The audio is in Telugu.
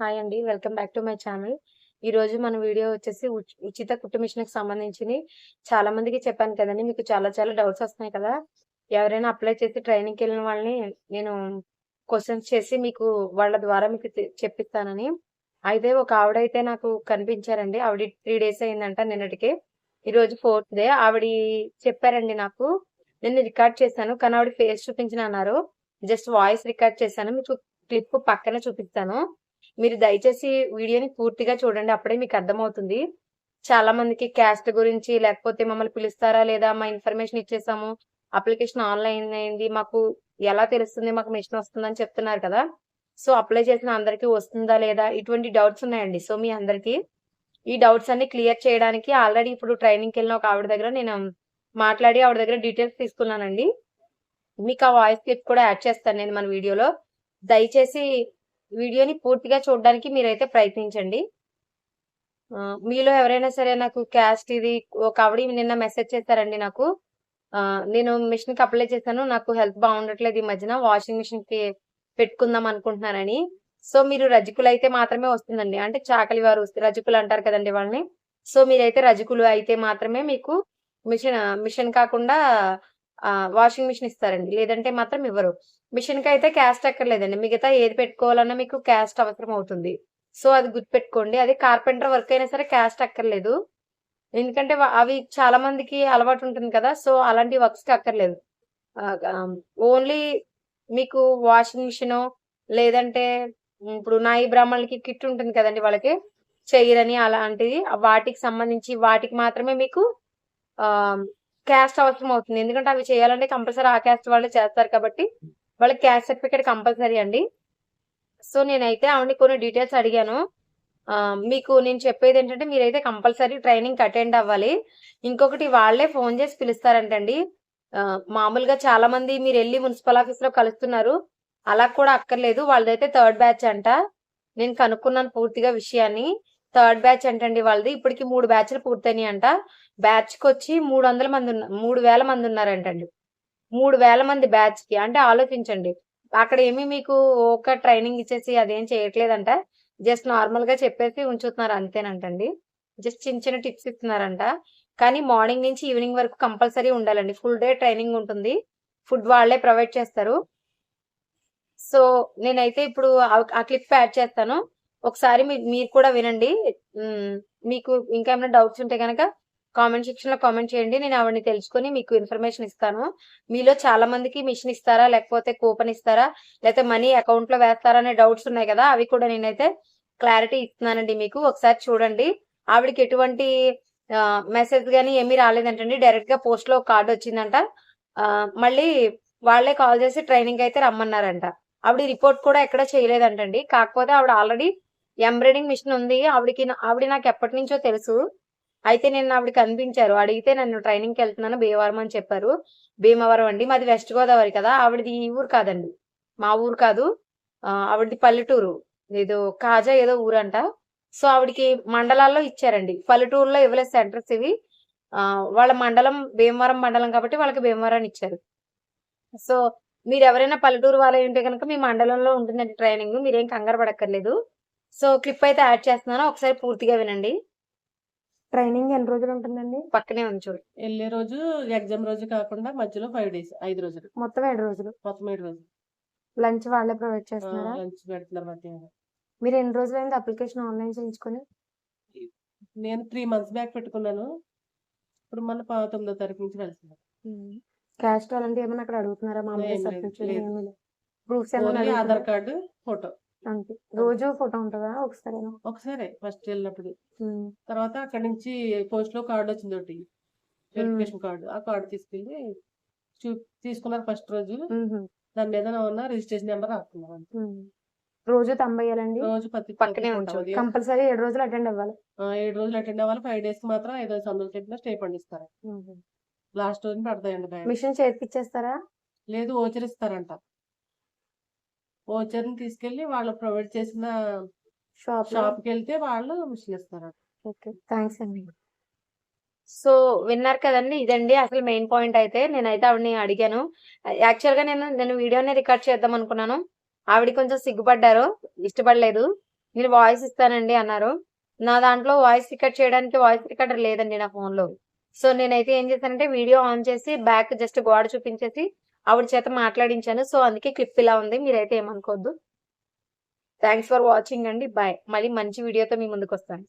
హాయ్ అండి. Welcome back to my channel. ఈరోజు మన వీడియో వచ్చేసి ఉచిత కుట్టు మిషన్‌కి సంబంధించి చాలా మందికి చెప్పాను కదండి మీకు చాలా చాలా డౌట్స్ వస్తున్నాయి కదా! ఎవరైనా అప్లై చేసి ట్రైనింగ్‌కెళ్ళిన వాళ్ళని నేను క్వశ్చన్స్ చేసి మీకు వాళ్ళ ద్వారా మీకు చెప్పిస్తానని. అయితే ఒక ఆవిడైతే నాకు కనిపించారండి. ఆవిడ త్రీ డేస్ అయిందంట నిన్నటికి. ఈరోజు ఫోర్త్ డే. ఆవిడ చెప్పారండి నాకు. నేను రికార్డ్ చేశాను. కానీ ఆవిడ ఫేస్ చూపించిన అన్నారు జస్ట్ వాయిస్ రికార్డ్ చేశాను. మీకు క్లిప్ పక్కనే చూపిస్తాను. మీరు దయచేసి వీడియోని పూర్తిగా చూడండి. అప్పుడే మీకు అర్థమవుతుంది. చాలా మందికి క్యాస్ట్ గురించి లేకపోతే మమ్మల్ని పిలుస్తారా లేదా? మా ఇన్ఫర్మేషన్ ఇచ్చేసాము. అప్లికేషన్ ఆన్‌లైన్ అయింది. మాకు ఎలా తెలుస్తుంది? మాకు మిషన్ వస్తుందని చెప్తున్నారు కదా! సో, అప్లై చేసిన అందరికి వస్తుందా లేదా? ఇటువంటి డౌట్స్ ఉన్నాయండి. సో, మీ అందరికి ఈ డౌట్స్ అన్ని క్లియర్ చేయడానికి ఆల్రెడీ ఇప్పుడు ట్రైనింగ్‌కెళ్ళిన ఒక ఆవిడ దగ్గర నేను మాట్లాడి ఆవిడ దగ్గర డీటెయిల్స్ తీసుకున్నానండి. మీకు ఆ వాయిస్ క్లిప్ కూడా యాడ్ చేస్తాను నేను మన వీడియోలో. దయచేసి వీడియోని పూర్తిగా చూడడానికి మీరైతే ప్రయత్నించండి. మీలో ఎవరైనా సరే నాకు క్యాస్ట్ ఇది ఒక ఆవిడ నిన్న మెసేజ్ చేస్తారండి నాకు. నేను నేను మిషన్‌కి అప్లై చేశాను. నాకు హెల్త్ బాగుండట్లేదు ఈ మధ్యన. వాషింగ్ మిషన్‌కి పెట్టుకుందాం అనుకుంటున్నానని. సో, మీరు రజకులైతే మాత్రమే వస్తుందండి. అంటే చాకలి వారు రజకులు అంటారు కదండి వాళ్ళని. సో, మీరైతే రజకులు అయితే మాత్రమే మీకు మిషన్ మిషన్ కాకుండా వాషింగ్ మిషన్ ఇస్తారండి. లేదంటే మాత్రం ఇవ్వరు. మిషన్‌కైతే క్యాస్ట్ అక్కర్లేదండి. మిగతా ఏది పెట్టుకోవాలన్నా మీకు క్యాస్ట్ అవసరం అవుతుంది. సో, అది గుర్తుపెట్టుకోండి. అది కార్పెంటర్ వర్క్ అయినా సరే క్యాస్ట్ అక్కర్లేదు. ఎందుకంటే అవి చాలా మందికి అలవాటు ఉంటుంది కదా! సో, అలాంటి వర్క్స్‌కి అక్కర్లేదు. ఓన్లీ మీకు వాషింగ్ మిషనో లేదంటే ఇప్పుడు నాయి బ్రాహ్మణులకి కిట్ ఉంటుంది కదండి వాళ్ళకి. చెయ్యరని అలాంటిది వాటికి సంబంధించి వాటికి మాత్రమే మీకు క్యాస్ట్ అవసరం అవుతుంది. ఎందుకంటే అవి చేయాలంటే కంపల్సరీ ఆ క్యాస్ట్ వాళ్ళు చేస్తారు కాబట్టి వాళ్ళకి క్యాస్ట్ సర్టిఫికేట్ కంపల్సరీ అండి. సో, నేనైతే ఆవిడని కొన్ని డీటెయిల్స్ అడిగాను. మీకు నేను చెప్పేది ఏంటంటే మీరైతే కంపల్సరీ ట్రైనింగ్ అటెండ్ అవ్వాలి. ఇంకొకటి వాళ్ళే ఫోన్ చేసి పిలుస్తారంటండి. మామూలుగా చాలా మంది మీరు వెళ్ళి మున్సిపల్ ఆఫీస్లో కలుస్తున్నారు. అలా కూడా అక్కర్లేదు. వాళ్ళదైతే థర్డ్ బ్యాచ్ అంట. నేను కనుక్కున్నాను పూర్తిగా విషయాన్ని. థర్డ్ బ్యాచ్ అంటండి వాళ్ళది. ఇప్పటికి మూడు బ్యాచ్‌లు పూర్తయినాయంట. బ్యాచ్‌కొచ్చి 300 మంది మూడు వేల మంది ఉన్నారంటండి. 3000 మంది బ్యాచ్‌కి. అంటే ఆలోచించండి. అక్కడ ఏమి మీకు ఒక ట్రైనింగ్ ఇచ్చేసి అదేం చేయట్లేదంట. జస్ట్ నార్మల్‌గా చెప్పేసి ఉంచుతున్నారు అంతేనంటండి. జస్ట్ చిన్న చిన్న టిప్స్ ఇస్తున్నారంట. కానీ మార్నింగ్ నుంచి ఈవినింగ్ వరకు కంపల్సరీ ఉండాలండి. ఫుల్ డే ట్రైనింగ్ ఉంటుంది. ఫుడ్ వాళ్ళే ప్రొవైడ్ చేస్తారు. సో, నేనైతే ఇప్పుడు ఆ క్లిప్ యాడ్ చేస్తాను. ఒకసారి మీ మీరు కూడా వినండి. మీకు ఇంకా ఏమైనా డౌట్స్ ఉంటే కనుక కామెంట్ సెక్షన్లో కామెంట్ చేయండి. నేను ఆవిడని తెలుసుకొని మీకు ఇన్ఫర్మేషన్ ఇస్తాను. మీలో చాలా మందికి మిషన్ ఇస్తారా? లేకపోతే కూపన్ ఇస్తారా? లేకపోతే మనీ అకౌంట్లో వేస్తారా? అనే డౌట్స్ ఉన్నాయి కదా! అవి కూడా నేనైతే క్లారిటీ ఇస్తున్నానండి మీకు. ఒకసారి చూడండి. ఆవిడకి ఎటువంటి మెసేజ్ కానీ ఏమీ రాలేదంటండి. డైరెక్ట్గా పోస్ట్లో కార్డు వచ్చిందంట. మళ్ళీ వాళ్ళే కాల్ చేసి ట్రైనింగ్ అయితే రమ్మన్నారంట. ఆవిడ రిపోర్ట్ కూడా ఎక్కడ చేయలేదంటండి. కాకపోతే ఆవిడ ఆల్రెడీ ఎంబ్రాయిడింగ్ మిషన్ ఉంది. ఆవిడకి ఆవిడ నాకు ఎప్పటి నుంచో తెలుసు. అయితే నేను ఆవిడ కనిపించారు. అడిగితే నన్ను ట్రైనింగ్‌కెళ్తున్నాను భీమవరం అని చెప్పారు. భీమవరం అండి. మాది వెస్ట్ గోదావరి కదా! ఆవిడది ఈ ఊరు కాదండి. మా ఊరు కాదు. ఆవిడది పల్లెటూరు. ఏదో కాజా ఏదో ఊరంట. సో, ఆవిడకి మండలాల్లో ఇచ్చారండి. పల్లెటూరులో ఇవ్వలేదు సెంటర్స్ ఇవి. వాళ్ళ మండలం భీమవరం మండలం కాబట్టి వాళ్ళకి భీమవరాన్ని ఇచ్చారు. సో, మీరు ఎవరైనా పల్లెటూరు వాళ్ళు ఉంటే కనుక మీ మండలంలో ఉంటుందండి ట్రైనింగ్. మీరేం కంగారు పడక్కర్లేదు. సో, క్లిప్ అయితే యాడ్ చేస్తున్నాను. ఒకసారి పూర్తిగా వినండి. ట్రైనింగ్ ఎన్ని రోజులు ఉంటుందండి? పక్కనే ఉంది చూడు. ఎళ్ళే రోజు ఎగ్జామ్ రోజు కాకుండా మధ్యలో 5 డేస్ 5 రోజులు. మొత్తం 7 రోజులు. మొత్తం 7 రోజులు. లంచ్ వాళ్ళే ప్రొవైడ్! చేస్తున్నారా? లంచ్ పెడుతున్నారు మధ్యాహ్నం. మీరు ఎన్ని రోజులైంది అప్లికేషన్ ఆన్‌లైన్ చేయించుకొని? నేను 3 మంత్స్ బ్యాక్ పెట్టుకున్నాను. ఇప్పుడు మొన్న ప 9దో తారీఖు నుంచి వెళ్తున్నా. హ్మ్. క్యాస్ట్ అలాంటివి ఏమన్నా అక్కడ అడుగుతున్నారా? లేదు. Proofs only Aadhaar? Card, photo. అంతే. రోజు ఫోటో ఉంటదా? ఒకసారేనా? ఒకసారే ఫస్ట్ ఎళ్ళినప్పుడు. హ్మ్. తర్వాత అక్కడి నుంచి పోస్ట్‌లో కార్డ్ వచ్చింది ఒకటి. Verification card. ఆ కార్డ్ తీసుకెళ్ళి చూ తీసుకున్నారు ఫస్ట్ రోజు. దాని మీద ఉన్న రిజిస్ట్రేషన్ నెంబర్. హ్మ్. రోజు తంబెయ్యాలండి? రోజు పత్తి పక్కనే ఉదయం కంపల్సరీ 7 రోజులు అటెండ్ అవ్వాలి. 7 రోజులు అటెండ్ అవ్వాలి. 5 డేస్‌కి మాత్రం 5, 5 వందలు చెప్పిన స్టైపెండ్ ఇస్తారు. హుహు. లాస్ట్ రోజున పడతాయండి. మిషన్ చేతికిచ్చేస్తారా? లేదు వోచర్ ఇస్తారంట. వోచర్‌ని తీసుకెళ్ళి వాళ్ళు ప్రొవైడ్ చేసిన షాప్‌లో? షాప్‌కెళ్తే వాళ్ళు మిషన్. ఓకే. థాంక్స్ అండి. సో, విన్నారు కదండీ! ఇదండి అసలు మెయిన్ పాయింట్ అయితే. నేనైతే ఆవిడని అడిగాను. యాక్చువల్‌గా నేను నేను వీడియోనే రికార్డ్ చేద్దాం అనుకున్నాను. ఆవిడ కొంచెం సిగ్గుపడ్డారు. ఇష్టపడలేదు. నేను వాయిస్ ఇస్తానండి అన్నారు నా దాంట్లో వాయిస్ రికార్డ్ చేయడానికి వాయిస్ రికార్డర్ లేదండి నా phone లో సో నేనైతే ఏం చేశానంటే వీడియో ఆన్ చేసి బ్యాక్ జస్ట్ గోడ చూపించేసి ఆవిడ చేత మాట్లాడించాను. సో అందుకే క్లిప్ ఇలా ఉంది. మీరైతే ఏమనుకోవద్దు. థ్యాంక్స్ ఫర్ వాచింగ్ అండి. బాయ్ మళ్ళీ మంచి వీడియోతో మీ ముందుకు వస్తాను